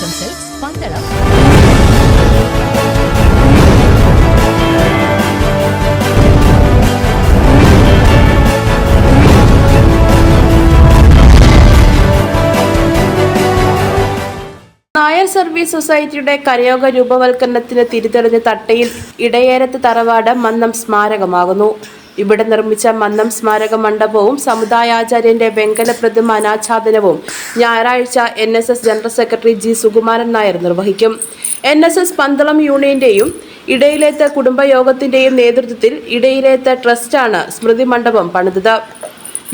Silks Pandalam Nair service സൊസൈറ്റിയുടെ കരയോഗ രൂപവൽക്കരണത്തിന് തിരിതെളിഞ്ഞ തട്ടയിൽ ഇടയേരത്ത് തറവാട് മന്നം സ്മാരകമാകുന്നു. ഇവിടെ നിർമ്മിച്ച മന്നം സ്മാരക മണ്ഡപവും സമുദായാചാര്യന്റെ വെങ്കല പ്രതിമ അനാച്ഛാദനവും ഞായറാഴ്ച N S S general secretary G Sukumaran Nair നിർവഹിക്കും. എൻ എസ് എസ് പന്തളം യൂണിയന്റെയും ഇടയിലേത്ത കുടുംബയോഗത്തിന്റെയും നേതൃത്വത്തിൽ ഇടയിലേത്ത ട്രസ്റ്റാണ് സ്മൃതി മണ്ഡപം പണിതത്.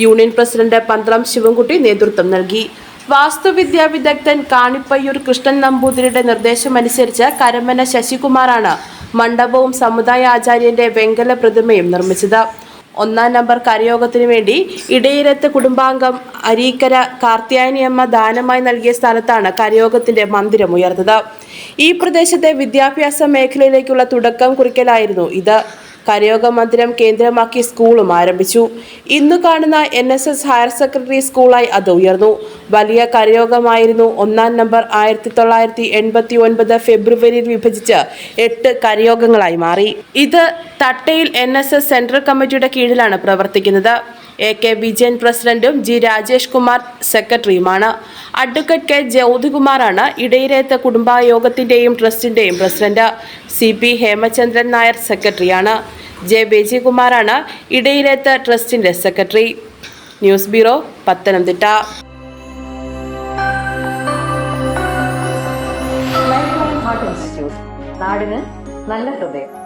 യൂണിയൻ പ്രസിഡന്റ് പന്തളം ശിവൻകുട്ടി നേതൃത്വം നൽകി. വാസ്തുവിദ്യാ വിദഗ്ധൻ കാണിപ്പയ്യൂർ കൃഷ്ണൻ നമ്പൂതിരിയുടെ നിർദ്ദേശമനുസരിച്ച് കരമന ശശികുമാറാണ് മണ്ഡപവും സമുദായ ആചാര്യന്റെ വെങ്കല പ്രതിമയും നിർമ്മിച്ചത്. ഒന്നാം നമ്പർ കരയോഗത്തിനു വേണ്ടി ഇടയിരത്ത് കുടുംബാംഗം അരീക്കര കാർത്തിയാനിയമ്മ ദാനമായി നൽകിയ സ്ഥലത്താണ് കരയോഗത്തിന്റെ മന്ദിരം ഉയർന്നത്. ഈ പ്രദേശത്തെ വിദ്യാഭ്യാസ മേഖലയിലേക്കുള്ള തുടക്കം കുറിക്കലായിരുന്നു ഇത്. കരയോഗ മന്ദിരം കേന്ദ്രമാക്കി സ്കൂളും ആരംഭിച്ചു. ഇന്ന് കാണുന്ന N S S higher secondary സ്കൂളായി അത് ഉയർന്നു. വലിയ കരയോഗമായിരുന്നു. ഒന്നാം നമ്പർ ആയിരത്തി തൊള്ളായിരത്തി എൺപത്തി ഒൻപത് ഫെബ്രുവരിയിൽ വിഭജിച്ച് എട്ട് കരയോഗങ്ങളായി മാറി. ഇത് Thattayil N S S central കമ്മിറ്റിയുടെ കീഴിലാണ് പ്രവർത്തിക്കുന്നത്. എ കെ വിജയൻ പ്രസിഡന്റും ജി രാജേഷ് കുമാർ സെക്രട്ടറിയുമാണ്. അഡ്വക്കേറ്റ് കെ ജ്യോതികുമാറാണ് ഇടയിലേത്ത കുടുംബയോഗത്തിന്റെയും ട്രസ്റ്റിന്റെയും president. C P Hemachandran Nair സെക്രട്ടറിയാണ്. ജെ ബേജികുമാറാണ് ഇടയിലേത്ത ട്രസ്റ്റിന്റെ secretary. News bureau Pathanamthitta. Institute നാടിന് നല്ല ഹൃദയം.